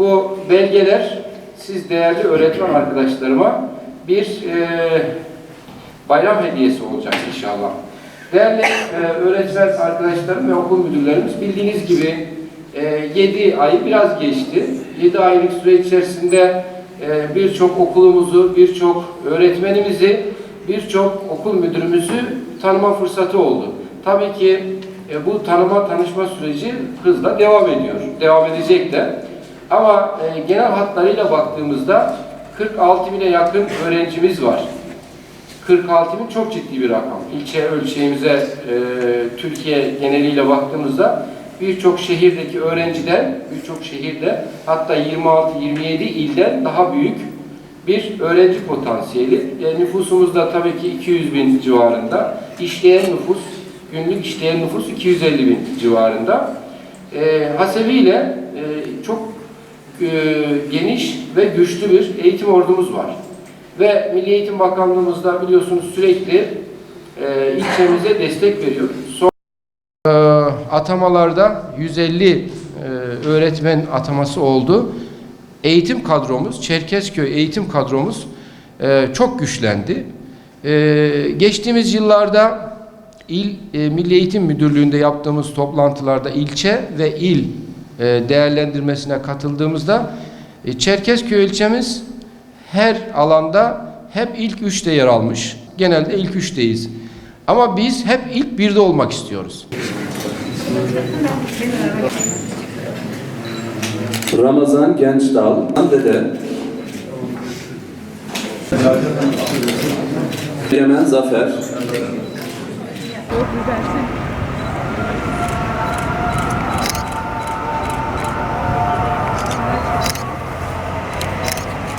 Bu belgeler siz değerli öğretmen arkadaşlarıma bir e, bayram hediyesi olacak inşallah. Değerli e, öğretmen arkadaşlarım ve okul müdürlerimiz bildiğiniz gibi e, 7 ayı biraz geçti. 7 aylık süre içerisinde e, birçok okulumuzu, birçok öğretmenimizi, birçok okul müdürümüzü tanıma fırsatı oldu. Tabii ki e, bu tanıma tanışma süreci hızla devam ediyor. Devam edecek de. Ama e, genel hatlarıyla baktığımızda 46 bine yakın öğrencimiz var. 46 bin çok ciddi bir rakam. İlçe ölçeğimize e, Türkiye geneliyle baktığımızda birçok şehirdeki öğrenciden, birçok şehirde hatta 26-27 ilden daha büyük bir öğrenci potansiyeli. E, nüfusumuzda tabii ki 200 bin civarında. İşleyen nüfus, günlük işleyen nüfus 250 bin civarında. E, hasebiyle e, çok geniş ve güçlü bir eğitim ordumuz var. Ve Milli Eğitim Bakanlığımızda biliyorsunuz sürekli e, ilçemize destek veriyor. Son e, atamalarda 150 e, öğretmen ataması oldu. Eğitim kadromuz, Çerkezköy eğitim kadromuz e, çok güçlendi. E, geçtiğimiz yıllarda İl e, Milli Eğitim Müdürlüğü'nde yaptığımız toplantılarda ilçe ve il e, değerlendirmesine katıldığımızda e, Çerkezköy ilçemiz her alanda hep ilk üçte yer almış. Genelde ilk üçteyiz. Ama biz hep ilk birde olmak istiyoruz. Ramazan Gençdal, Dede, Yemen Zafer.